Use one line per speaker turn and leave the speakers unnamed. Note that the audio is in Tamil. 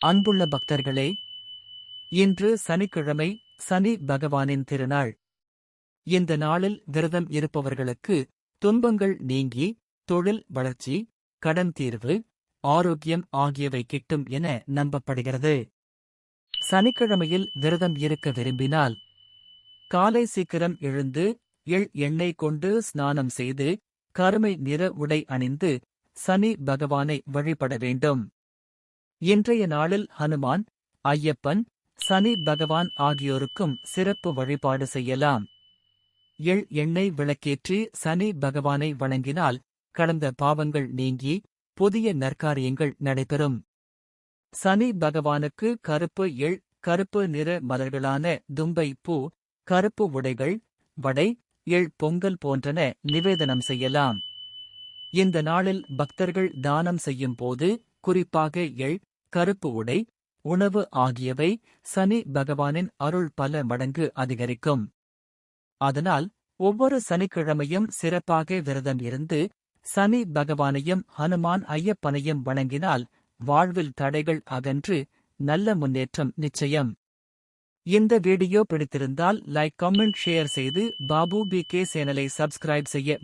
அன்புள்ள பக்தர்களே இன்று சனிக்கிழமை சனி பகவானின் திருநாள். இந்த நாளில் விரதம் இருப்பவர்களுக்கு துன்பங்கள் நீங்கி தொழில் வளர்ச்சி கடன் தீர்வு ஆரோக்கியம் ஆகியவை கிட்டும் என நம்பப்படுகிறது. சனிக்கிழமையில் விரதம் இருக்க விரும்பினால் காலை சீக்கிரம் எழுந்து எள் எண்ணெய் கொண்டு ஸ்நானம் செய்து கருமை நிற உடை அணிந்து சனி பகவானை வழிபட வேண்டும். இன்றைய நாளில் ஹனுமான் ஐயப்பன் சனி பகவான் ஆகியோருக்கும் சிறப்பு வழிபாடு செய்யலாம். எள் எண்ணெய் விளக்கேற்றி சனி பகவானை வணங்கினால் கடந்த பாவங்கள் நீங்கி புதிய நற்காரியங்கள் நடைபெறும். சனி பகவானுக்கு கருப்பு எள் கருப்பு நிற மலர்களான தும்பை பூ கருப்பு உடைகள் வடை எள் பொங்கல் போன்றன நிவேதனம் செய்யலாம். இந்த நாளில் பக்தர்கள் தானம் செய்யும் போது குறிப்பாக எள் கருப்பு உடை உணவு ஆகியவை சனி பகவானின் அருள் பல மடங்கு அதிகரிக்கும். அதனால் ஒவ்வொரு சனிக்கிழமையும் சிறப்பாக விரதம் இருந்து சனி பகவானையும் ஹனுமான் ஐயப்பனையும் வணங்கினால் வாழ்வில் தடைகள் அகன்று நல்ல முன்னேற்றம் நிச்சயம். இந்த வீடியோ பிடித்திருந்தால் லைக் கமெண்ட் ஷேர் செய்து பாபு பி கே சேனலை சப்ஸ்கிரைப் செய்ய